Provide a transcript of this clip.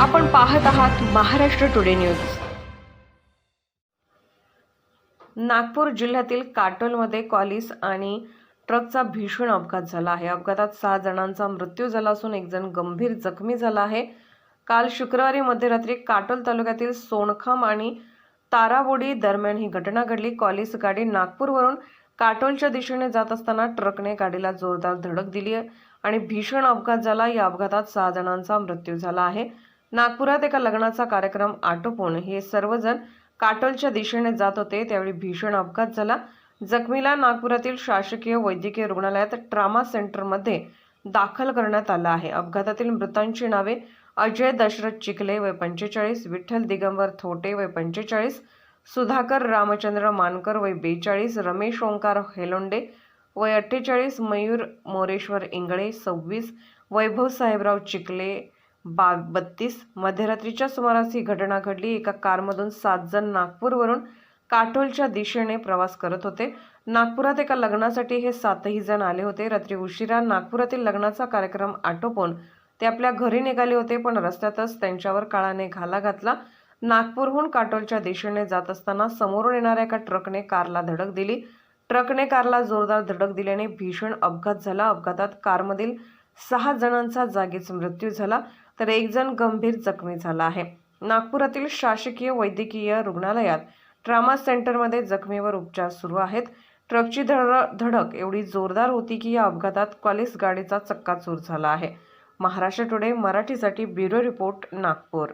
आपण पाहत आहात महाराष्ट्र टुडे न्यूज. नागपूर जिल्ह्यातील काटोलमध्ये कॉलिस आणि ट्रकचा भीषण अपघात झाला आहे. अपघातात सहा जणांचा मृत्यू झाला असून एक जण गंभीर जखमी झाला आहे. काल शुक्रवारी मध्यरात्री काटोल तालुक्यातील सोनखाम आणि ताराबोडी दरम्यान ही घटना घडली. कॉलिस गाडी नागपूरवरून काटोलच्या दिशेने जात असताना ट्रकने गाडीला जोरदार धडक दिली आहे आणि भीषण अपघात झाला. या अपघातात सहा जणांचा मृत्यू झाला आहे. नागपुरात एका लग्नाचा कार्यक्रम आटोपून हे सर्वजण काटोलच्या दिशेने जात होते. त्यावेळी भीषण अपघात झाला. जखमीला नागपुरातील शासकीय वैद्यकीय रुग्णालयात ट्रामा सेंटरमध्ये दाखल करण्यात आलं आहे. अपघातातील मृतांची नावे अजय दशरथ चिखले वय पंचेचाळीस विठ्ठल दिगंबर थोटे वय पंचेचाळीस सुधाकर रामचंद्र मानकर वय बेचाळीस रमेश ओंकार हेलोंडे वय अठ्ठेचाळीस मयूर मोरेश्वर इंगळे सव्वीस वैभव साहेबराव चिखले बा बत्तीस मध्यरात्रीच्या सुमारास ही घटना घडली. एका कारमधून सात जण नागपूरवरून काटोलच्या दिशेने प्रवास करत होते. नागपुरात एका लग्नासाठी हे सातही जण आले होते. रात्री उशिरा नागपुरातील लग्नाचा कार्यक्रम आटोपून ते आपल्या घरी निघाले होते पण रस्त्यातच त्यांच्यावर काळाने घाला घातला. नागपूरहून काटोलच्या दिशेने जात असताना समोरून येणाऱ्या एका ट्रकने कारला धडक दिली. ट्रकने कारला जोरदार धडक दिल्याने भीषण अपघात झाला. अपघातात कारमधील सहा जणांचा जागीच मृत्यू झाला. तर एक जण गंभीर जखमी झाला आहे. नागपुरातील शासकीय वैद्यकीय रुग्णालयात ट्रामा सेंटरमध्ये जखमीवर उपचार सुरू आहेत. ट्रकची धड धडक एवढी जोरदार होती की या अपघातात कॉलेज गाडीचा चक्काचूर झाला आहे. महाराष्ट्र टुडे मराठीसाठी ब्युरो रिपोर्ट नागपूर.